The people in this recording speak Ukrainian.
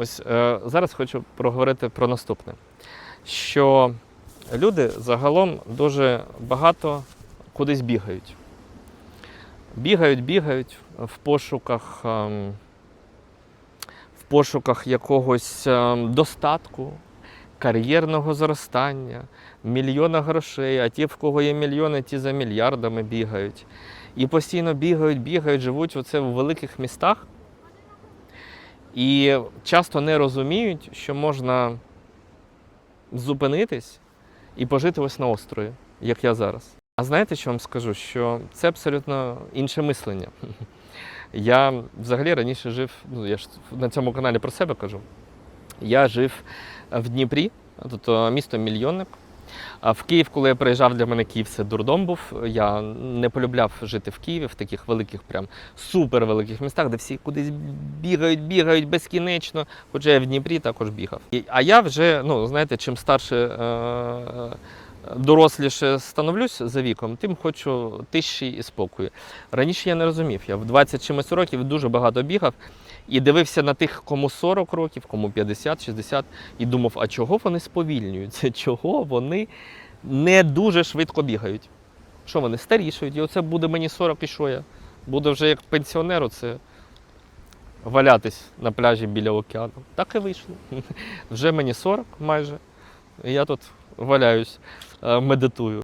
Ось е, зараз хочу проговорити про наступне: що люди загалом дуже багато кудись бігають. Бігають, бігають в пошуках, ем, в пошуках якогось ем, достатку, кар'єрного зростання, мільйона грошей, а ті, в кого є мільйони, ті за мільярдами бігають. І постійно бігають, бігають, живуть оце в великих містах. І часто не розуміють, що можна зупинитись і пожити ось на острові, як я зараз. А знаєте, що вам скажу? Що це абсолютно інше мислення. Я взагалі раніше жив, ну я ж на цьому каналі про себе кажу. Я жив в Дніпрі, тобто місто мільйонник. А в Київ, коли я приїжджав, для мене Київ це дурдом був. Я не полюбляв жити в Києві, в таких великих, прям супер великих містах, де всі кудись бігають, бігають безкінечно. Хоча я в Дніпрі також бігав. А я вже, ну знаєте, чим старше. Е- Доросліше становлюсь за віком, тим хочу тиші і спокою. Раніше я не розумів. Я в 20 чимось років дуже багато бігав і дивився на тих, кому 40 років, кому 50, 60, і думав, а чого вони сповільнюються? Чого вони не дуже швидко бігають? Що вони старішають? І оце буде мені 40, і що я? Буду вже як пенсіонеру, це валятись на пляжі біля океану. Так і вийшло. Вже мені 40 майже. І я тут валяюсь, е, медитую.